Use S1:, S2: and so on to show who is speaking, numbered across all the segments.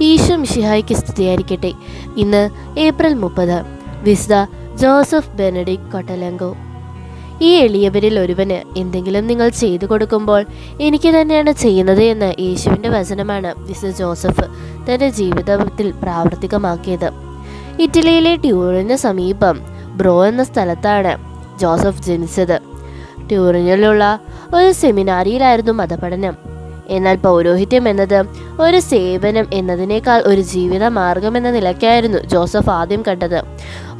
S1: ഈശോ മിഷിഹായ്ക്ക് സ്തുതിയായിരിക്കട്ടെ. ഇന്ന് ഏപ്രിൽ മുപ്പത് വിസ്ത ജോസഫ് ബെനഡിക് കൊട്ടലങ്കോ. ഈ എളിയവരിൽ ഒരുവന് എന്തെങ്കിലും നിങ്ങൾ ചെയ്തു കൊടുക്കുമ്പോൾ എനിക്ക് തന്നെയാണ് ചെയ്യുന്നത് എന്ന് യേശുവിന്റെ വചനമാണ് വിസ്ദ ജോസഫ് തന്റെ ജീവിതത്തിൽ പ്രാവർത്തികമാക്കിയത്. ഇറ്റലിയിലെ ട്യൂറിന് സമീപം ബ്രോ എന്ന സ്ഥലത്താണ് ജോസഫ് ജനിച്ചത്. ട്യൂറിനിലുള്ള ഒരു സെമിനാരിയിലായിരുന്നു മതപഠനം. എന്നാൽ പൗരോഹിത്യം എന്നത് ഒരു സേവനം എന്നതിനേക്കാൾ ഒരു ജീവിത മാർഗം എന്ന നിലയ്ക്കായിരുന്നു ജോസഫ് ആദ്യം കണ്ടത്.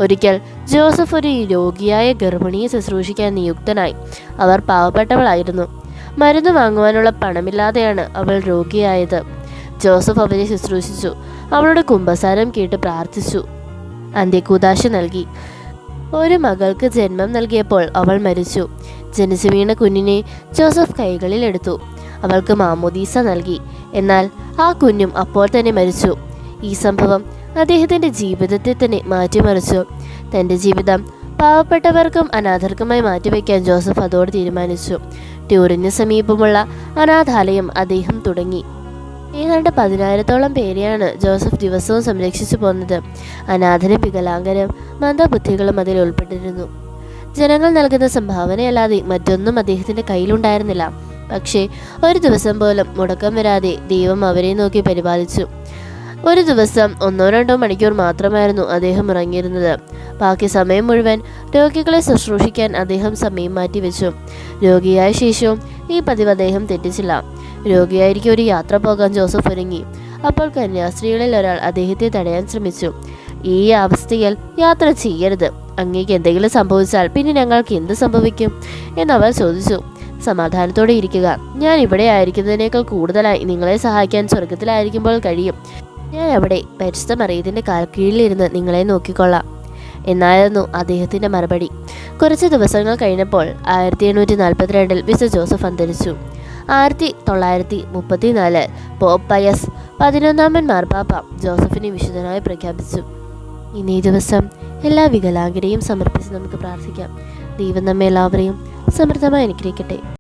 S1: ഒരിക്കൽ ജോസഫ് ഒരു രോഗിയായ ഗർഭിണിയെ ശുശ്രൂഷിക്കാൻ നിയുക്തനായി. അവർ പാവപ്പെട്ടവളായിരുന്നു. മരുന്ന് വാങ്ങുവാനുള്ള പണമില്ലാതെയാണ് അവൾ രോഗിയായത്. ജോസഫ് അവരെ ശുശ്രൂഷിച്ചു. അവളുടെ കുംഭസാരം കേട്ട് പ്രാർത്ഥിച്ചു. അന്ത്യകൂതാശ നൽകി. ഒരു മകൾക്ക് ജന്മം നൽകിയപ്പോൾ അവൾ മരിച്ചു. ജനിച്ചു വീണ കുഞ്ഞിനെ ജോസഫ് കൈകളിൽ എടുത്തു അവൾക്ക് മാമോദീസ നൽകി. എന്നാൽ ആ കുഞ്ഞും അപ്പോൾ തന്നെ മരിച്ചു. ഈ സംഭവം അദ്ദേഹത്തിന്റെ ജീവിതത്തെ തന്നെ മാറ്റിമറിച്ചു. തന്റെ ജീവിതം പാവപ്പെട്ടവർക്കും അനാഥർക്കുമായി മാറ്റിവെക്കാൻ ജോസഫ് അതോട് തീരുമാനിച്ചു. ട്യൂറിന് സമീപമുള്ള അനാഥാലയം അദ്ദേഹം തുടങ്ങി. ഏതാണ്ട് പതിനായിരത്തോളം പേരെയാണ് ജോസഫ് ദിവസവും സംരക്ഷിച്ചു പോകുന്നത് അനാഥനും വികലാംഗരും മന്ദബുദ്ധികളും അതിൽ ഉൾപ്പെട്ടിരുന്നു. ജനങ്ങൾ നൽകുന്ന സംഭാവനയല്ലാതെ മറ്റൊന്നും അദ്ദേഹത്തിന്റെ കയ്യിലുണ്ടായിരുന്നില്ല. പക്ഷേ ഒരു ദിവസം പോലും മുടക്കം വരാതെ ദൈവം അവരെ നോക്കി പരിപാലിച്ചു. ഒരു ദിവസം ഒന്നോ രണ്ടോ മണിക്കൂർ മാത്രമായിരുന്നു അദ്ദേഹം ഇറങ്ങിയിരുന്നത് ബാക്കി സമയം മുഴുവൻ രോഗികളെ ശുശ്രൂഷിക്കാൻ അദ്ദേഹം സമയം മാറ്റിവെച്ചു. രോഗിയായ ശേഷവും ഈ പതിവ് അദ്ദേഹം തെറ്റിച്ചില്ല. രോഗിയായിരിക്കും ഒരു യാത്ര പോകാൻ ജോസഫ് ഒരുങ്ങി. അപ്പോൾ കന്യാസ്ത്രീകളിൽ ഒരാൾ അദ്ദേഹത്തെ തടയാൻ ശ്രമിച്ചു. ഈ അവസ്ഥയിൽ യാത്ര ചെയ്യരുത്. അങ്ങേക്ക് എന്തെങ്കിലും സംഭവിച്ചാൽ പിന്നെ ഞങ്ങൾക്ക് എന്ത് സംഭവിക്കും? എന്നവർ ചോദിച്ചു. സമാധാനത്തോടെ ഇരിക്കുക. ഞാൻ ഇവിടെ ആയിരിക്കുന്നതിനേക്കാൾ കൂടുതലായി നിങ്ങളെ സഹായിക്കാൻ സ്വർഗത്തിലായിരിക്കുമ്പോൾ കഴിയും. ഞാൻ അവിടെ പരിശുദ്ധ മറിയതിന്റെ കാൽക്കീഴിലിരുന്ന് നിങ്ങളെ നോക്കിക്കൊള്ളാം എന്നായിരുന്നു അദ്ദേഹത്തിന്റെ മറുപടി. കുറച്ച് ദിവസങ്ങൾ കഴിഞ്ഞപ്പോൾ ആയിരത്തി എണ്ണൂറ്റി നാൽപ്പത്തിരണ്ടിൽ വിശ ജോസഫ് അന്തരിച്ചു. ആയിരത്തി തൊള്ളായിരത്തി മുപ്പത്തിനാല് പോപ്പ് പയസ് പതിനൊന്നാമൻ മാർപ്പാപ്പ ജോസഫിനെ വിശുദ്ധനായി പ്രഖ്യാപിച്ചു. ഇന്നീ ദിവസം എല്ലാ വികലാംഗരെയും സമർപ്പിച്ച് നമുക്ക് പ്രാർത്ഥിക്കാം. ദൈവം നമ്മെ എല്ലാവരെയും സമൃദ്ധമായി അനുഗ്രഹിക്കട്ടെ.